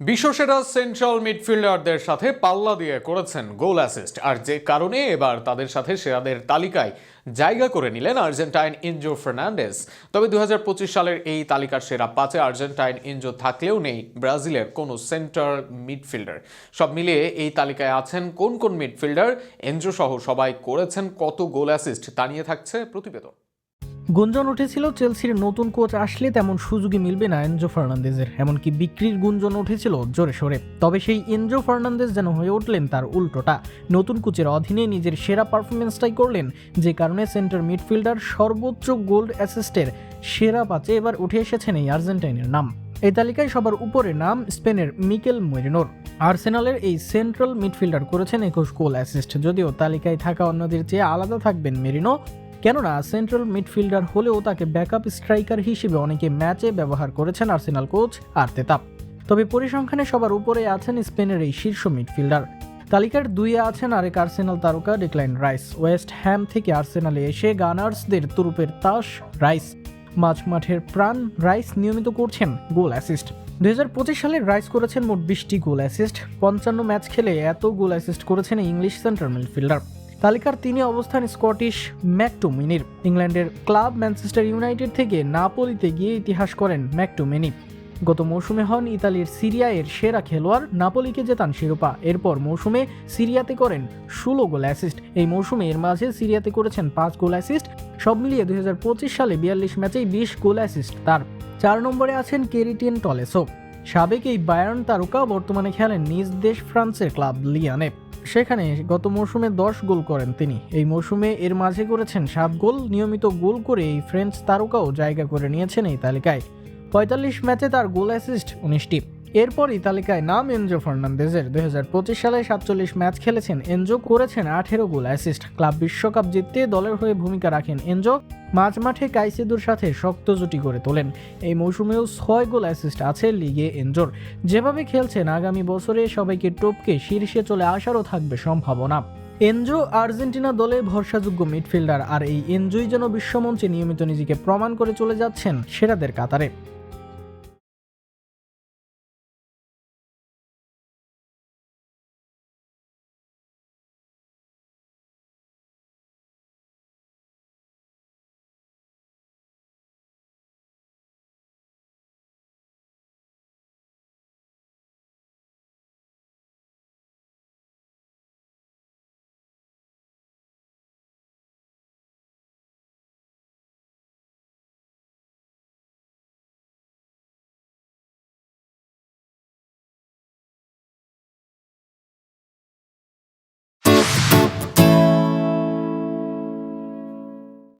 বিশ্বসেরা central মিডফিল্ডারদের সাথে পাল্লা দিয়ে করেছেন গোল অ্যাসিস্ট আর যে কারণে এবার তাদের সাথে সেরাদের তালিকায় জায়গা করে নিলেন আর্জেন্টাইন ইনজো ফার্নান্ডেস তবে দুই হাজার পঁচিশ সালের এই তালিকার সেরা পাঁচে আর্জেন্টাইন ইনজো থাকলেও নেই ব্রাজিলের কোনো সেন্ট্রাল মিডফিল্ডার সব মিলিয়ে এই তালিকায় আছেন কোন কোন মিডফিল্ডার এনজো সহ সবাই করেছেন কত গোল অ্যাসিস্ট তা নিয়ে থাকছে প্রতিবেদন। গুঞ্জন উঠেছিল, চেলসির নতুন কোচ আসলে তেমন সুযোগই মিলবে না এনজো ফার্নান্দেজের, এমনকি বিক্রির গুঞ্জন উঠেছিল জোরে সোরে। তবে সেই এনজো ফার্নান্দেজ যেন হয়ে উঠলেন তার উল্টোটা। নতুন কোচের অধীনে নিজের সেরা পারফরমেন্সটাই করলেন, যে কারণে সেন্টার মিডফিল্ডার সর্বোচ্চ গোল্ড অ্যাসিস্টের সেরা পাঁচে এবার উঠে এসেছেন এই আর্জেন্টাইনের নাম। এই তালিকায় সবার উপরে নাম স্পেনের মিকেল মেরিনোর। আর্সেনালের এই সেন্ট্রাল মিডফিল্ডার করেছেন একুশ গোল অ্যাসিস্ট, যদিও তালিকায় থাকা অন্যদের চেয়ে আলাদা থাকবেন মেরিনো। কেননা সেন্ট্রাল মিডফিল্ডার হলেও তাকে ব্যাকআপ স্ট্রাইকার হিসেবে অনেকে ম্যাচে ব্যবহার করেছেন আর্সেনাল কোচ আর্তেতাপ তবে পরিসংখ্যানে সবার উপরে আছেন স্পেনের এই শীর্ষ মিডফিল্ডার তালিকার দুইয়ে আছেন আরেক আর্সেনাল তারকা ডিক্লাইন রাইস ওয়েস্ট হ্যাম থেকে আর্সেনালে এসে গানার্সদের তুরুপের তাস রাইস মাঝ মাঠের প্রাণ রাইস নিয়মিত করছেন গোল অ্যাসিস্ট দুই সালে রাইস করেছেন মোট বিশটি গোল অ্যাসিস্ট পঞ্চান্ন ম্যাচ খেলে এত গোল অ্যাসিস্ট করেছেন ইংলিশ সেন্ট্রাল মিডফিল্ডার তালিকার তিনি অবস্থান স্কটিশ ম্যাকটুমিনির। ইংল্যান্ডের ক্লাব ম্যানচেস্টার ইউনাইটেড থেকে নাপোলিতে গিয়ে ইতিহাস করেন ম্যাকটুমিনি। গত মৌসুমে হন ইতালির সিরিয়া এর সেরা খেলোয়াড়, নাপোলিকে জেতান শিরোপা। এরপর মৌসুমে সিরিয়াতে করেন ষোলো গোল অ্যাসিস্ট। এই মৌসুমে এর মাঝে সিরিয়াতে করেছেন পাঁচ গোল অ্যাসিস্ট। সব মিলিয়ে দুই হাজার পঁচিশ সালে বিয়াল্লিশ ম্যাচেই বিশ গোল অ্যাসিস্ট তার। চার নম্বরে আছেন কেরিটিন টলেসো। সাবেক এই বায়ার্ন তারকা বর্তমানে খেলেন নিজ দেশ ফ্রান্সের ক্লাব লিয়ানে। সেখানে গত মৌসুমে দশ গোল করেন তিনি। এই মৌসুমে এর মাঝে করেছেন সাত গোল, নিয়মিত গোল করে এই ফ্রেঞ্চ তারকাও জায়গা করে নিয়েছেন এই তালিকায়। পঁয়তাল্লিশ ম্যাচে তার গোল অ্যাসিস্ট উনিশটি। এরপরই তালিকায় নাম এনজো ফার্নান্দেজের। দুই সালে সাতচল্লিশ ম্যাচ খেলেছেন এনজো, করেছেন আঠেরো গোল, অ্যাসিস্ট। ক্লাব বিশ্বকাপ জিততে দলের হয়ে ভূমিকা রাখেন এনজো মাঝ মাঠে কাইসেদুর সাথে শক্ত জুটি করে তোলেন। এই মৌসুমেও ছয় গোল, অ্যাসিস্ট আছে লিগে এনজোর। যেভাবে খেলছেন আগামী বছরে সবাইকে টপকে শীর্ষে চলে আসারও থাকবে সম্ভাবনা। এনজো আর্জেন্টিনা দলে ভরসাযোগ্য মিডফিল্ডার, আর এই এনজোই যেন বিশ্বমঞ্চে নিয়মিত নিজেকে প্রমাণ করে চলে যাচ্ছেন সেরাদের কাতারে।